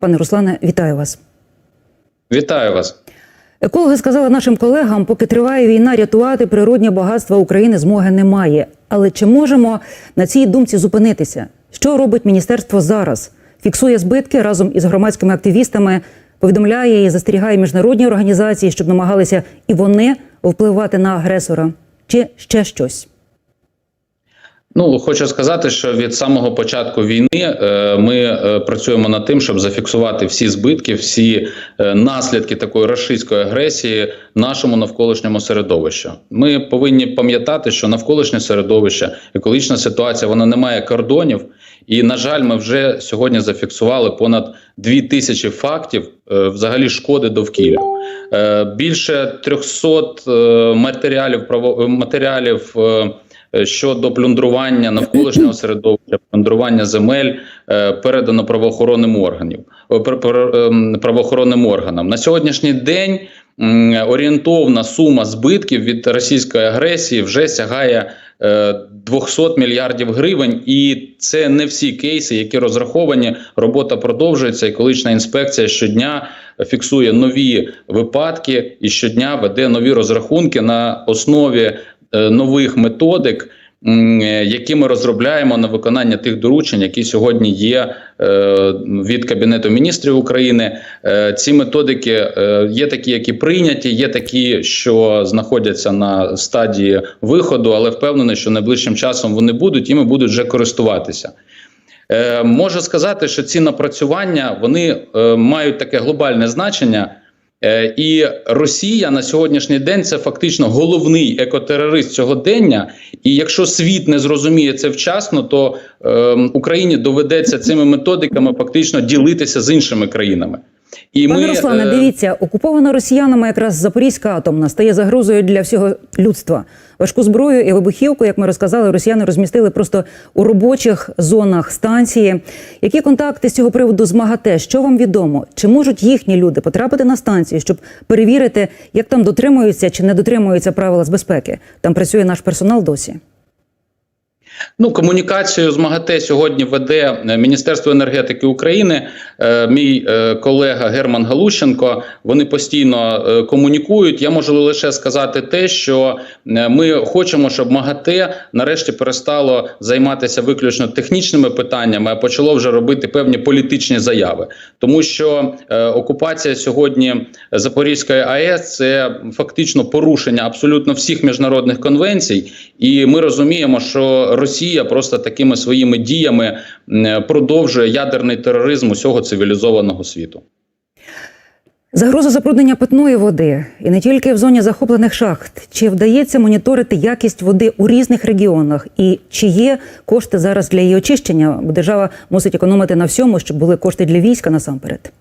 Пане Руслане, вітаю вас. Вітаю вас. Екологи сказали нашим колегам, поки триває війна, рятувати природні багатства України змоги немає. Але чи можемо на цій думці зупинитися? Що робить міністерство зараз? Фіксує збитки разом із громадськими активістами, повідомляє і застерігає міжнародні організації, щоб намагалися і вони впливати на агресора, чи ще щось? Ну хочу сказати, що від самого початку війни е, ми е, працюємо над тим, щоб зафіксувати всі збитки, всі е, наслідки такої рашистської агресії нашому навколишньому середовищу. Ми повинні пам'ятати, що навколишнє середовище, екологічна ситуація, вона не має кордонів. І на жаль, ми вже сьогодні зафіксували понад дві тисячі фактів взагалі шкоди довкілля. Більше 300 е, матеріалів матеріалів. Е, Щодо плюндрування навколишнього середовища, плюндрування земель е, передано правоохоронним органів пр- ем, правоохоронним органам на сьогоднішній день. Орієнтовна сума збитків від російської агресії вже сягає е, 200 мільярдів гривень, і це не всі кейси, які розраховані. Робота продовжується. Екологічна інспекція щодня фіксує нові випадки і щодня веде нові розрахунки на основі е, нових методик, е, які ми розробляємо на виконання тих доручень, які сьогодні є е, від Кабінету міністрів України. Е, Ці методики е, є такі, які прийняті, є такі, що знаходяться на стадії виходу, але впевнений, що найближчим часом вони будуть і ми будуть вже користуватися. Е, Можу сказати, що ці напрацювання вони е, мають таке глобальне значення. Е, І Росія на сьогоднішній день це фактично головний екотерорист сьогодення. І якщо світ не зрозуміє це вчасно, то е, Україні доведеться цими методиками фактично ділитися з іншими країнами. І Пане Руслане, е, дивіться, окупована росіянами якраз Запорізька атомна стає загрозою для всього людства. Важку зброю і вибухівку, як ми розказали, росіяни розмістили просто у робочих зонах станції. Які контакти з цього приводу з МАГАТЕ? Що вам відомо? Чи можуть їхні люди потрапити на станцію, щоб перевірити, як там дотримуються чи не дотримуються правила з безпеки? Там працює наш персонал досі. Ну, комунікацію з МАГАТЕ сьогодні веде е, Міністерство енергетики України. Е, мій е, колега Герман Галущенко. Вони постійно комунікують. Я можу лише сказати те, що ми хочемо, щоб МАГАТЕ нарешті перестало займатися виключно технічними питаннями, а почало вже робити певні політичні заяви. Тому що окупація сьогодні Запорізької АЕС це фактично порушення абсолютно всіх міжнародних конвенцій, і ми розуміємо, що Росія просто такими своїми діями продовжує ядерний тероризм усього цивілізованого світу. Загроза забруднення питної води і не тільки в зоні захоплених шахт. Чи вдається моніторити якість води у різних регіонах? І чи є кошти зараз для її очищення? Бо держава мусить економити на всьому, щоб були кошти для війська насамперед.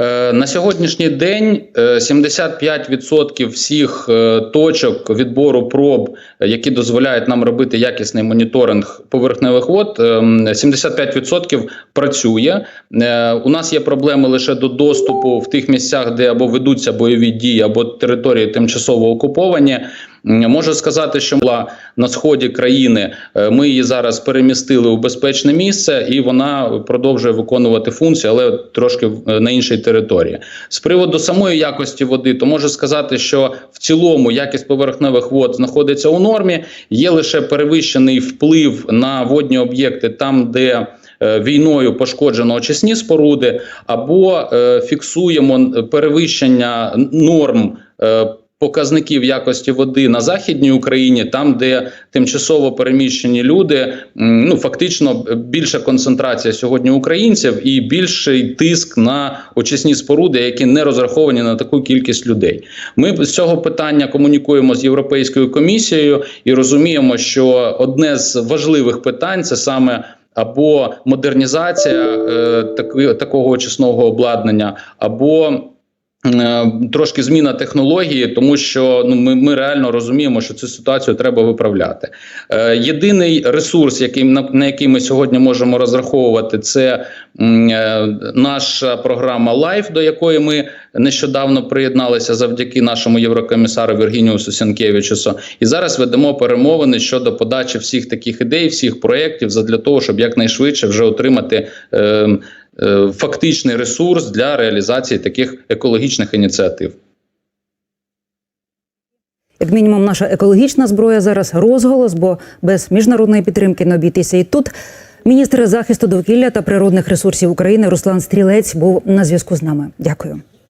Е, На сьогоднішній день е, 75% всіх е, точок відбору проб, е, які дозволяють нам робити якісний моніторинг поверхневих вод, е, м, 75% працює. Е, У нас є проблеми лише до доступу в тих місцях, де або ведуться бойові дії, або території тимчасово окуповані. Можу сказати, що була на сході країни. е, Ми її зараз перемістили у безпечне місце, і вона продовжує виконувати функції, але трошки е, на іншій території. З приводу самої якості води, то можу сказати, що в цілому якість поверхневих вод знаходиться у нормі. Є лише перевищений вплив на водні об'єкти там, де е, Війною пошкоджено очисні споруди, або е, фіксуємо перевищення норм е, показників якості води на західній Україні, там, де тимчасово переміщені люди, ну фактично більша концентрація сьогодні українців і більший тиск на очисні споруди, які не розраховані на таку кількість людей. Ми з цього питання комунікуємо з Європейською комісією і розуміємо, що одне з важливих питань це саме. Або модернізація е, такого очисного обладнання, або Е, Трошки зміна технології, тому що ну ми, ми реально розуміємо, що цю ситуацію треба виправляти. Е, єдиний ресурс, який на, на який ми сьогодні можемо розраховувати, це е, наша програма Life, до якої ми нещодавно приєдналися завдяки нашому єврокомісару Віргініусу Сенкевичусу. І зараз ведемо перемовини щодо подачі всіх таких ідей, всіх проєктів, задля того, щоб якнайшвидше вже отримати. Е, е, фактичний ресурс для реалізації таких екологічних ініціатив. Як мінімум, наша екологічна зброя зараз розголос, бо без міжнародної підтримки не обійтися. І тут міністр захисту довкілля та природних ресурсів України Руслан Стрілець був на зв'язку з нами. Дякую.